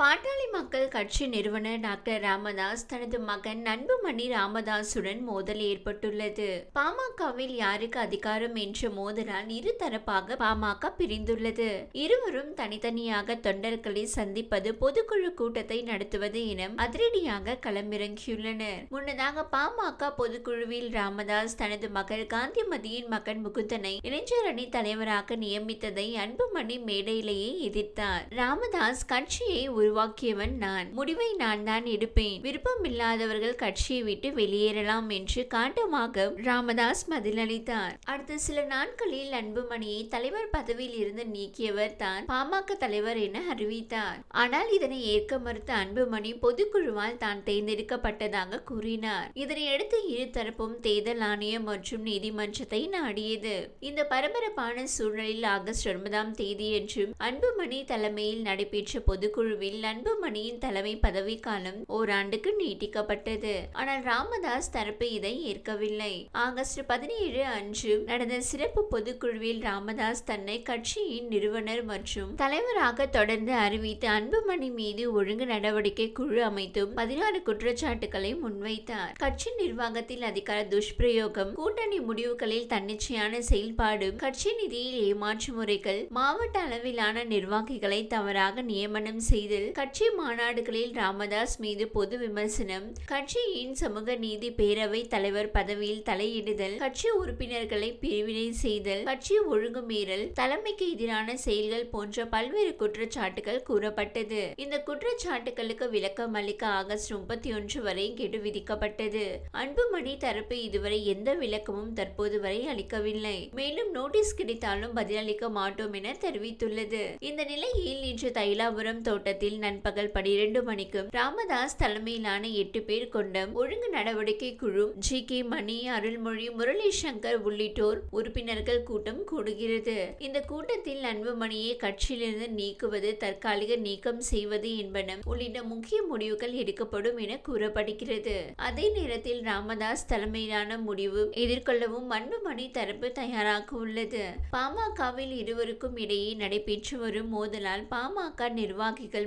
பாட்டாளி மக்கள் கட்சி நிறுவனர் டாக்டர் ராமதாஸ் தனது மகன் அன்புமணி ராமதாசுடன் மோதல் ஏற்பட்டுள்ளது. பாமகவில் யாருக்கு அதிகாரம் என்ற மோதலால் இரு தரப்பாக பாமக பிரிந்துள்ளது. இருவரும் தனித்தனியாக தொண்டர்களை சந்திப்பது பொதுக்குழு கூட்டத்தை நடத்துவது என அதிரடியாக களமிறங்கியுள்ளனர். முன்னதாக பாமக பொதுக்குழுவில் ராமதாஸ் தனது மகள் காந்திமதியின் மகன் முகுந்தனை இளைஞர் அணி தலைவராக நியமித்ததை அன்புமணி மேடையிலேயே எதிர்த்தார். ராமதாஸ் கட்சியை உருவாக்கியவன் நான். முடிவை நான் தான் எடுப்பேன். விருப்பம் இல்லாதவர்கள் கட்சியை விட்டு வெளியேறலாம் என்று காட்டமாக ராமதாஸ் பதிலளித்தார். அடுத்த சில நாட்களில் அன்புமணியை தலைவர் பதவியில் இருந்து நீக்கியவர் தான் பாமக தலைவர் என அறிவித்தார். ஆனால் இதனை ஏற்க மறுத்த அன்புமணி பொதுக்குழுவால் தான் தேர்ந்தெடுக்கப்பட்டதாக கூறினார். இதனையடுத்து இரு தரப்பும் தேர்தல் ஆணையம் மற்றும் நீதிமன்றத்தை நாடியது. இந்த பரபரப்பான சூழலில் ஆகஸ்ட் ஒன்பதாம் தேதியன்று அன்புமணி தலைமையில் நடைபெற்ற பொதுக்குழுவில் அன்புமணியின் தலைமை பதவிக்காலம் ஓராண்டுக்கு நீட்டிக்கப்பட்டது. ஆனால் ராமதாஸ் தரப்பு இதை ஏற்கவில்லை. ஆகஸ்ட் பதினேழு அன்று நடந்த சிறப்பு பொதுக்குழுவில் ராமதாஸ் தன்னை கட்சியின் நிறுவனர் மற்றும் தலைவராக தொடர்ந்து அறிவித்து அன்புமணி மீது ஒழுங்கு நடவடிக்கை குழு அமைத்தும் பதினாறு குற்றச்சாட்டுகளை முன்வைத்தார். கட்சி நிர்வாகத்தில் அதிகார துஷ்பிரயோகம் கூட்டணி முடிவுகளில் தன்னிச்சையான செயல்பாடு கட்சி நிதியில் ஏமாற்று முறைகள் மாவட்ட அளவிலான நிர்வாகிகளை தவறாக நியமனம் செய்தல் கட்சி மாநாடுகளில் ராமதாஸ் மீது பொது விமர்சனம் கட்சியின் சமூக நீதி பேரவை தலைவர் பதவியில் தலையிடுதல் கட்சி உறுப்பினர்களை பிரிவினை செய்தல் கட்சி ஒழுங்கு மீறல் தலைமைக்கு எதிரான செயல்கள் போன்ற பல்வேறு குற்றச்சாட்டுகள் கூறப்பட்டது. இந்த குற்றச்சாட்டுகளுக்கு விளக்கம் அளிக்க ஆகஸ்ட் முப்பத்தி ஒன்று வரை கெடு விதிக்கப்பட்டது. அன்புமணி தரப்பு இதுவரை எந்த விளக்கமும் தற்போது வரை அளிக்கவில்லை. மேலும் நோட்டீஸ் கிடைத்தாலும் பதிலளிக்க மாட்டோம் என தெரிவித்துள்ளது. இந்த நிலையில் இன்று தைலாபுரம் தோட்டத்தில் நண்பகல் பனிரெண்டு மணிக்கும் ராமதாஸ் தலைமையிலான எட்டு பேர் கொண்ட ஒழுங்கு நடவடிக்கை குழு ஜி. கே. மணி அருள்மொழி முரளி சங்கர் உள்ளிட்டோர் உறுப்பினர்கள் கூட்டம் கூடுகிறது. இந்த கூட்டத்தில் அன்புமணியை கட்சியிலிருந்து நீக்குவது தற்காலிக நீக்கம் செய்வது என்பன உள்ளிட்ட முக்கிய முடிவுகள் எடுக்கப்படும் என கூறப்படுகிறது. அதே நேரத்தில் ராமதாஸ் தலைமையிலான முடிவு எதிர்கொள்ளவும் அன்புமணி தரப்பு தயாராக உள்ளது. பாமகவில் இருவருக்கும் இடையே நடைபெற்று வரும் மோதலால் பாமக நிர்வாகிகள்